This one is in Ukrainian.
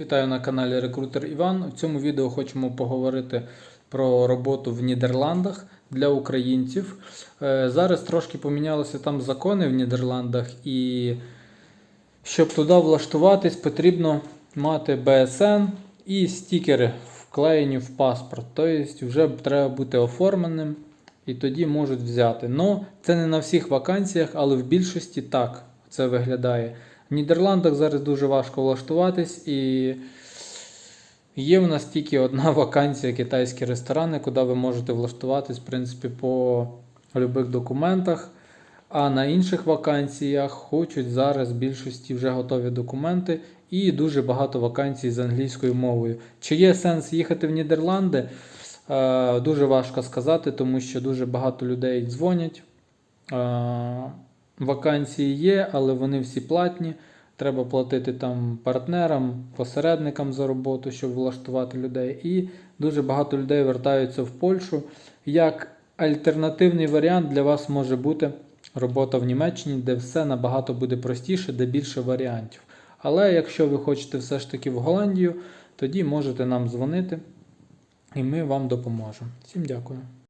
Вітаю на каналі Рекрутер Іван. В цьому відео хочемо поговорити про роботу в Нідерландах для українців. Е, Зараз трошки помінялися там закони в Нідерландах, і щоб туди влаштуватись, потрібно мати БСН і стікери вклеєні в паспорт. Тобто вже треба бути оформленим і тоді можуть взяти. Ну, це не на всіх вакансіях, але в більшості так це виглядає. В Нідерландах зараз дуже важко влаштуватись, і є в нас тільки одна вакансія китайські ресторани, куди ви можете влаштуватись, в принципі, по будь-яких документах. А на інших вакансіях хочуть зараз в більшості вже готові документи і дуже багато вакансій з англійською мовою. Чи є сенс їхати в Нідерланди? Е, Дуже важко сказати, тому що дуже багато людей дзвонять. Е, Вакансії є, але вони всі платні. Треба платити там партнерам, посередникам за роботу, щоб влаштувати людей. І дуже багато людей вертаються в Польщу. Як альтернативний варіант для вас може бути робота в Німеччині, де все набагато буде простіше, де більше варіантів. Але якщо ви хочете все ж таки в Голландію, тоді можете нам дзвонити і ми вам допоможемо. Всім дякую.